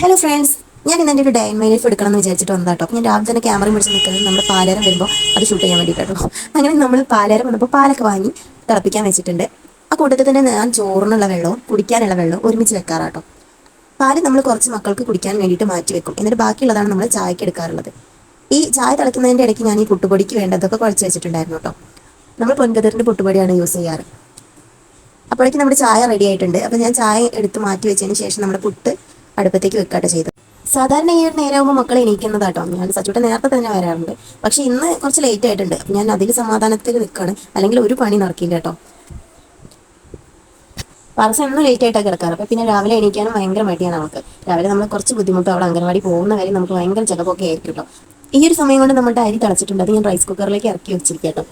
Hello friends ഞാൻ ഇന്ന് എന്റെ ഒരു ഡേ ഇൻ മൈ എടുക്കണം എന്ന് വിചാരിച്ചിട്ട് വന്നതാട്ടോ കേട്ടോ ഞാൻ രാവിലെ തന്നെ ക്യാമറ മേടിച്ച് നിൽക്കുന്നത് നമ്മൾ പാലാരം വരുമ്പോൾ അത് ഷൂട്ട് ചെയ്യാൻ വേണ്ടിയിട്ടോ അങ്ങനെ നമ്മൾ പാലാരം വന്നപ്പോൾ പാലൊക്കെ വാങ്ങി തിളപ്പിക്കാൻ വെച്ചിട്ടുണ്ട്. ആ കൂട്ടത്തിൽ തന്നെ ഞാൻ ചോറിനുള്ള വെള്ളവും കുടിക്കാനുള്ള വെള്ളവും ഒരുമിച്ച് വെക്കാറാട്ടോ. പാൽ നമ്മൾ കുറച്ച് മക്കൾക്ക് കുടിക്കാൻ വേണ്ടിയിട്ട് മാറ്റി വെക്കും. എന്നിട്ട് ബാക്കിയുള്ളതാണ് നമ്മൾ ചായക്ക് എടുക്കാറുള്ളത്. ഈ ചായ തിളയ്ക്കുന്നതിന്റെ ഇടയ്ക്ക് ഞാൻ ഈ പുട്ടുപൊടിക്ക് വേണ്ടതൊക്കെ കുഴച്ച് വെച്ചിട്ടുണ്ടായിരുന്നു കേട്ടോ നമ്മൾ പൊൻകതിറിന്റെ പുട്ടുപൊടിയാണ് യൂസ് ചെയ്യാറ്. അപ്പോഴേക്കും നമ്മുടെ ചായ റെഡി ആയിട്ടുണ്ട്. അപ്പോൾ ഞാൻ ചായ എടുത്ത് മാറ്റി വെച്ചതിന് ശേഷം നമ്മുടെ പുട്ട് അടുപ്പത്തേക്ക് വെക്കാട്ട് ചെയ്തത്. സാധാരണ ഈ ഒരു നേരമാകുമ്പോൾ മക്കൾ എണീക്കുന്നതാട്ടോ. ഞാൻ സച്ചൂട്ട് നേരത്തെ തന്നെ വരാറുണ്ട്. പക്ഷെ ഇന്ന് കുറച്ച് ലേറ്റ് ആയിട്ടുണ്ട്. ഞാൻ അതിൽ സമാധാനത്തിൽ നിൽക്കുകയാണ് അല്ലെങ്കിൽ ഒരു പണി നടക്കില്ല കേട്ടോ. പാർസൽ എന്നും ലേറ്റ് ആയിട്ടാണ് കിടക്കാറ്. അപ്പം പിന്നെ രാവിലെ എണീക്കാനും ഭയങ്കര മടിയാണ് നമുക്ക്. രാവിലെ നമ്മൾ കുറച്ച് ബുദ്ധിമുട്ട് അവിടെ അംഗൻവാടി പോകുന്ന കാര്യം നമുക്ക് ഭയങ്കര ചിലവൊക്കെ ആയിരിക്കും കേട്ടോ. ഈ ഒരു സമയം കൊണ്ട് നമ്മുടെ അരി തിളച്ചിട്ടുണ്ട്. അത് ഞാൻ റൈസ് കുക്കറിലേക്ക് ഇറക്കി വെച്ചിരിക്കാം കേട്ടോ.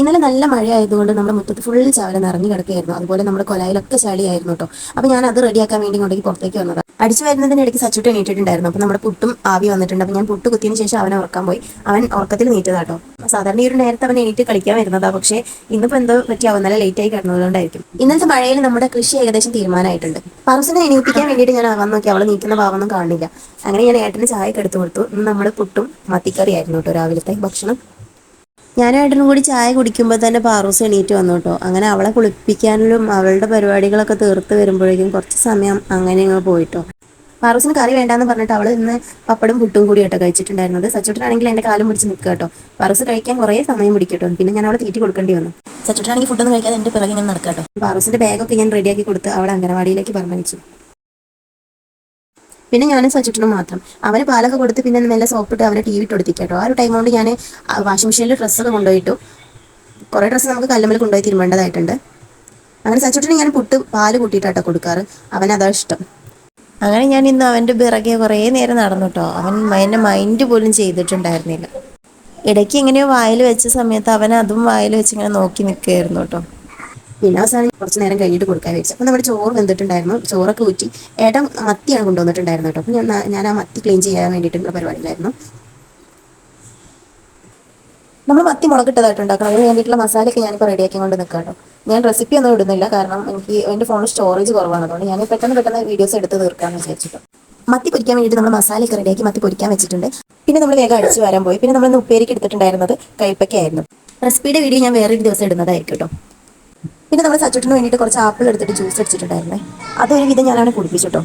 ഇന്നലെ നല്ല മഴയായതുകൊണ്ട് നമ്മുടെ മുറ്റത്ത് ഫുൾ ചാവല നിറഞ്ഞു കിടക്കുകയായിരുന്നു. അതുപോലെ നമ്മുടെ കൊലയിലൊക്കെ ചളിയായിരുന്നു കേട്ടോ. അപ്പോൾ ഞാൻ അത് റെഡിയാക്കാൻ വേണ്ടി കൊണ്ടെങ്കിൽ പുറത്തേക്ക് വന്നതാണ് അടിച്ചു വരുന്നതിനിടയ്ക്ക് സച്ചുട്ട് എണീറ്റിട്ടുണ്ടായിരുന്നു. അപ്പോൾ നമ്മുടെ പുട്ടും ആവി വന്നിട്ടുണ്ട്. അപ്പോൾ ഞാൻ പുട്ട് കുത്തിയതിന് ശേഷം അവനെ ഉറക്കാൻ പോയി. അവൻ ഉറക്കത്തിൽ നീറ്റതാട്ടോ സാധാരണ ഈ ഒരു നേരത്തെ അവൻ എണീറ്റ് കളിക്കാൻ വരുന്നതാ. പക്ഷേ ഇന്നിപ്പോൾ എന്തോ പറ്റിയാവും. നല്ല ലേറ്റ് ആയി കിടന്നതുകൊണ്ടായിരിക്കും ഇന്നത്തെ മഴയിൽ നമ്മുടെ കൃഷി ഏകദേശം തീരുമാനമായിട്ടുണ്ട്. പറസിനെ എണീപ്പിക്കാൻ വേണ്ടിയിട്ട് ഞാൻ അവൻ നോക്കി. അവൾ നീക്കുന്ന ഭാവമൊന്നും കാണില്ല അങ്ങനെ ഞാൻ ഏട്ടന് ചായക്ക് എടുത്തു കൊടുത്തു. ഇന്ന് നമ്മുടെ പുട്ടും മത്തിക്കറിയായിരുന്നു കേട്ടോ. രാവിലത്തെ ഭക്ഷണം. ഞാനും ഏട്ടനും കൂടി ചായ കുടിക്കുമ്പോൾ തന്നെ പാറൂസ് എണീറ്റ് വന്നു കേട്ടോ. അങ്ങനെ അവളെ കുളിപ്പിക്കാനും അവളുടെ പരിപാടികളൊക്കെ തീർത്ത് വരുമ്പോഴേക്കും കുറച്ച് സമയം അങ്ങനെ അങ്ങ് പോയിട്ടോ. പാറൂസിന് കറി വേണ്ടാന്ന് പറഞ്ഞിട്ട് അവൾ ഇന്ന് പപ്പടും പുട്ടും കൂടി കേട്ടോ കഴിച്ചിട്ടുണ്ടായിരുന്നത്. സച്ചുട്ടനാണെങ്കിൽ എന്റെ കാലം പിടിച്ച് നിൽക്കുക കേട്ടോ. പാറൂസ് കഴിക്കാൻ കുറേ സമയം പിടിക്കട്ടോ. കേട്ടോ പിന്നെ ഞാൻ അവളെ തീറ്റി കൊടുക്കേണ്ടി വന്നു. സച്ചുട്ടനാണെങ്കിൽ ഫുഡൊന്നും കഴിക്കാതെ എന്റെ പിറകെ ഞാൻ നടക്കാട്ടോ കേട്ടോ. പാറൂസിന്റെ ബാഗൊക്കെ ഞാൻ റെഡിയാക്കി കൊടുത്ത് അവളെ അംഗനവാടിയിലേക്ക് പറഞ്ഞു പിന്നെ ഞാനും സച്ചിട്ടനും മാത്രം. അവന് പാലൊക്കെ കൊടുത്ത് പിന്നെ മെല്ലെ സോപ്പിട്ട് അവനെ ടി വി ഇട്ട് കൊടുത്തിട്ട് ആ ഒരു ടൈം കൊണ്ട് ഞാൻ വാഷിംഗ് മെഷീനിൽ ഡ്രസ്സൊക്കെ കൊണ്ടുപോയിട്ടു. കുറേ ഡ്രസ്സ് നമുക്ക് കല്ലുമ്മൽ കൊണ്ടുപോയി തിരുമ്പേണ്ടതായിട്ടുണ്ട് അങ്ങനെ സച്ചിട്ടിന് ഞാൻ പുട്ട് പാൽ കൂട്ടിയിട്ടാട്ടോ കൊടുക്കാറ്. അവനതാ ഇഷ്ടം. അങ്ങനെ ഞാൻ ഇന്ന് അവന്റെ പിറകെ കുറേ നേരം നടന്നു കേട്ടോ അവൻ എന്റെ മൈൻഡ് പോലും ചെയ്തിട്ടുണ്ടായിരുന്നില്ല. ഇടയ്ക്ക് എങ്ങനെയോ വായിൽ വെച്ച സമയത്ത് അവൻ അതും വായിൽ വെച്ച് ഇങ്ങനെ നോക്കി നിൽക്കുകയായിരുന്നു കേട്ടോ. പിന്നെ അവസാനം കുറച്ച് നേരം കഴിഞ്ഞിട്ട് കൊടുക്കാൻ വെച്ചു അപ്പോൾ നമ്മുടെ ചോറ് വെന്തിട്ടുണ്ടായിരുന്നു. ചോറൊക്കെ ഊറ്റി. ഏട്ടൻ മത്തിയാണ് കൊണ്ടുവന്നിട്ടുണ്ടായിരുന്നു കേട്ടോ. അപ്പോൾ ഞാൻ ഞാൻ ആ മത്തി ക്ലീൻ ചെയ്യാൻ വേണ്ടിയിട്ടുള്ള പരിപാടിയിലായിരുന്നു. നമ്മൾ മത്തി മുളകിട്ടതായിട്ട് ഉണ്ടാക്കണം അതിന് വേണ്ടിയിട്ടുള്ള മസാലയൊക്കെ ഞാനിപ്പോൾ റെഡിയാക്കി കൊണ്ട് നിൽക്കാം കേട്ടോ ഞാൻ റെസിപ്പി ഒന്നും ഇടുന്നില്ല. കാരണം എനിക്ക് എന്റെ ഫോണിൽ സ്റ്റോറേജ് കുറവാണ്. അതുകൊണ്ട് ഞാൻ പെട്ടെന്ന് പെട്ടെന്ന് വീഡിയോസ് എടുത്ത് തീർക്കാമെന്ന് വിചാരിച്ചിട്ട്. മത്തി പൊരിക്കാൻ വേണ്ടിയിട്ട് നമ്മൾ മസാലയൊക്കെ റെഡിയാക്കി മത്തി പൊരിക്കാൻ വെച്ചിട്ടുണ്ട്. പിന്നെ നമ്മൾ വേഗം അടിച്ചു വരാൻ പോയി. പിന്നെ നമ്മൾ ഉപ്പേരിക്ക് എടുത്തിട്ടുണ്ടായിരുന്നത് കൈപ്പയ്ക്കായിരുന്നു റെസിപ്പിയുടെ വീഡിയോ ഞാൻ വേറൊരു ദിവസം ഇടുന്നതായിരിക്കും കേട്ടോ. പിന്നെ നമ്മൾ സച്ചുട്ടിന് വേണ്ടിയിട്ട് കുറച്ച് ആപ്പിൾ എടുത്തിട്ട് ജ്യൂസ് അടിച്ചിട്ടുണ്ടായിരുന്നേ. അതൊരു വിധം ഞാനാണ് കുടിപ്പിച്ചിട്ടോ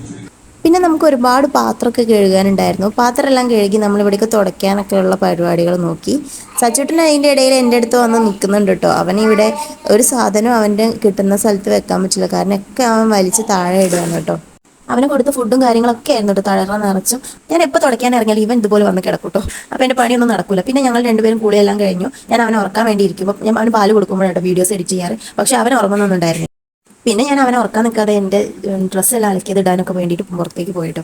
പിന്നെ നമുക്ക് ഒരുപാട് പാത്രമൊക്കെ കഴുകാനുണ്ടായിരുന്നു. പാത്രമെല്ലാം കഴുകി നമ്മൾ ഇവിടേക്ക് തുടയ്ക്കാനൊക്കെ ഉള്ള പരിപാടികൾ നോക്കി. സച്ചുട്ടൻ അതിന്റെ ഇടയിൽ എന്റെ അടുത്ത് വന്ന് നിൽക്കുന്നുണ്ട് കേട്ടോ. അവൻ ഇവിടെ ഒരു സാധനം അവന്റെ കിട്ടുന്ന സ്ഥലത്ത് വെക്കാൻ പറ്റില്ല. കാരണം ഒക്കെ അവൻ വലിച്ച് താഴെ ഇടുകയാണ് കേട്ടോ. അവന് കൊടുത്ത ഫുഡും കാര്യങ്ങളൊക്കെ ആയിരുന്നു കേട്ടോ. തളർന്ന നിറച്ചും. ഞാൻ എപ്പോൾ തുടയ്ക്കാൻ ഇറങ്ങിയാൽ ഇവൻ ഇതുപോലെ വന്ന് കിടക്കൂട്ടോ. അപ്പോൾ എന്റെ പണിയൊന്നും നടക്കില്ല പിന്നെ ഞങ്ങൾ രണ്ടുപേരും കൂടെയെല്ലാം കഴിഞ്ഞു. ഞാൻ അവനെ ഉറക്കാൻ വേണ്ടി ഇരിക്കുമ്പോൾ ഞാൻ അവന് പാൽ കൊടുക്കുമ്പോഴാണ് വീഡിയോസ് എഡിറ്റ് ചെയ്യാറ്. പക്ഷേ അവൻ ഉറങ്ങുന്നൊന്നുണ്ടായിരുന്നു പിന്നെ ഞാൻ അവനെ ഉറക്കാൻ നിൽക്കാതെ എന്റെ ഡ്രസ്സെല്ലാം അലക്കിയത് ഇടാനൊക്കെ വേണ്ടിയിട്ട് പുറത്തേക്ക് പോയിട്ട്.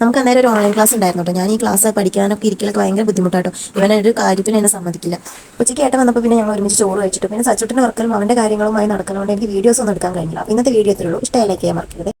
നമുക്ക് അന്നേരം ഒരു ഓൺലൈൻ ക്ലാസ് ഉണ്ടായിരുന്നു കേട്ടോ. ഞാൻ ഈ ക്ലാസ് പഠിക്കാനൊക്കെ ഇരിക്കലൊക്കെ ഭയങ്കര ഇവനെ ഒരു കാര്യത്തിന് എന്നെ സമ്മതിക്കില്ല. ഉച്ചയ്ക്ക് ഏട്ടൻ വന്നപ്പോൾ പിന്നെ ഞങ്ങൾ ഒരുമിച്ച് ചോറ് കഴിച്ചിട്ട് പിന്നെ സച്ചുട്ടിന്റെ വർക്കലും അവന്റെ കാര്യങ്ങളുമായി നടക്കുന്നതുകൊണ്ട് എനിക്ക് വീഡിയോസ് ഒന്നും എടുക്കാൻ കഴിഞ്ഞില്ല. ഇന്നത്തെ വീഡിയോ എത്രയുള്ളൂ ഇഷ്ടമായി ലൈക്ക് ചെയ്യാൻ മറക്കരുത്.